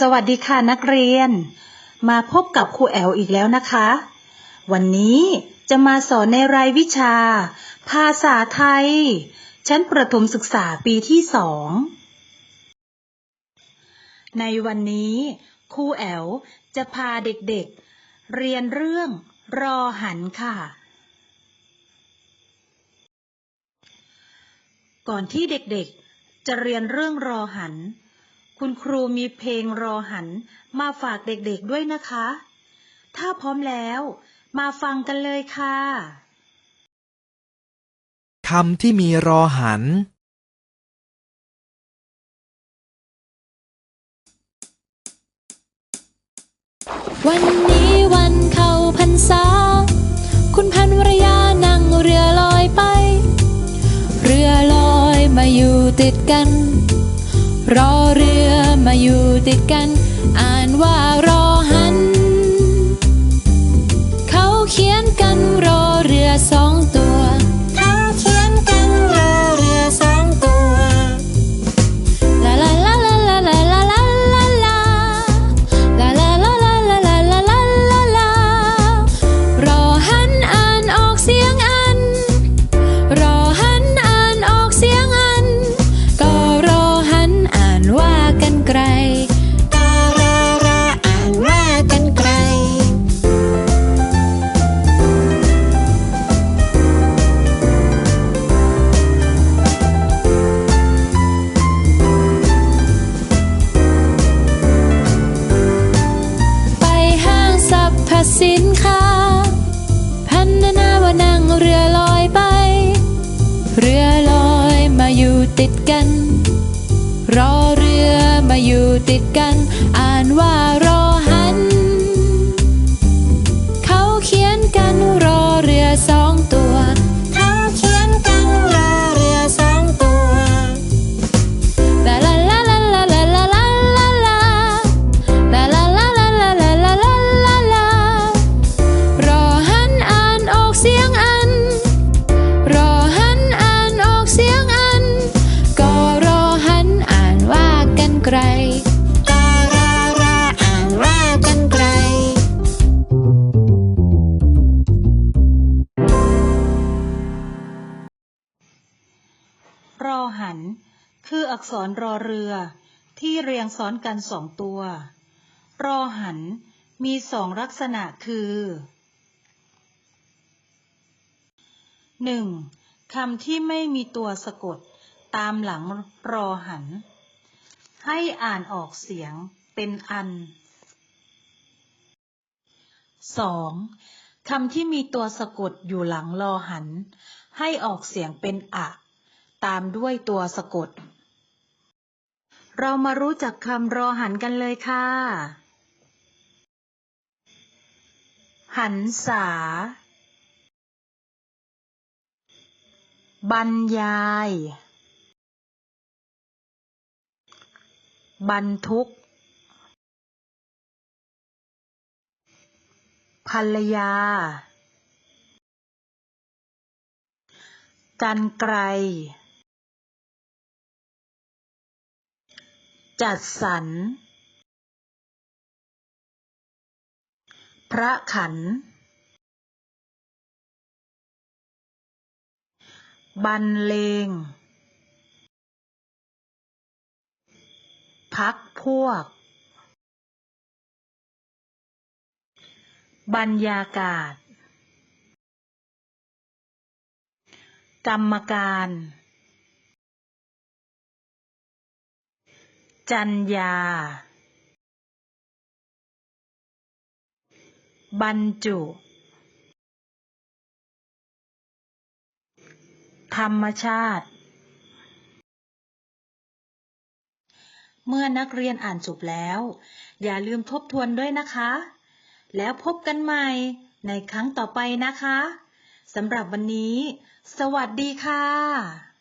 สวัสดีค่ะนักเรียน มาพบกับครูแอลอีกแล้วนะคะ วันนี้จะมาสอนในรายวิชา ภาษาไทย ชั้นประถมศึกษาปีที่สอง ในวันนี้ครูแอลจะพาเด็กๆ เรียนเรื่องรอหันค่ะ ก่อนที่เด็กๆ จะเรียนเรื่องรอหัน คุณครูมีเพลงรอหันมาฝากเด็กๆด้วยนะคะ ถ้าพร้อมแล้วมาฟังกันเลยค่ะคำที่มีรอหัน วันนี้วันเข้าพรรษา คุณพันวรยานั่งเรือลอยไป เรือลอยมาอยู่ติดกัน รอเรือมา อยู่ติดกัน อ่านว่า สินค้า พันนาว่านั่งเรือลอยไป เรือลอยมาอยู่ติดกัน รอเรือมาอยู่ติดกัน อ่านว่า อักษรรอเรือ ที่เรียงซ้อนกันสองตัว รอหันมีสองลักษณะคือ 1. คำที่ไม่มีตัวสะกด ตามหลังรอหัน ให้อ่านออกเสียงเป็นอัน 2. คำที่มีตัวสะกดอยู่หลังรอหัน ให้ออกเสียงเป็นอะ ตามด้วยตัวสะกด เรามารู้จักคำรอหันกันเลยค่ะ หันษา บรรยาย บรรทุก ภรรยา กันไกล จัดสรร พระขัน บรรเลง พักพวก บรรยากาศ กรรมการ จัญญา บรรจุ ธรรมชาติ เมื่อนักเรียนอ่านจบแล้ว อย่าลืมทบทวนด้วยนะคะ แล้วพบกันใหม่ในครั้งต่อไปนะคะ สำหรับวันนี้ สวัสดีค่ะ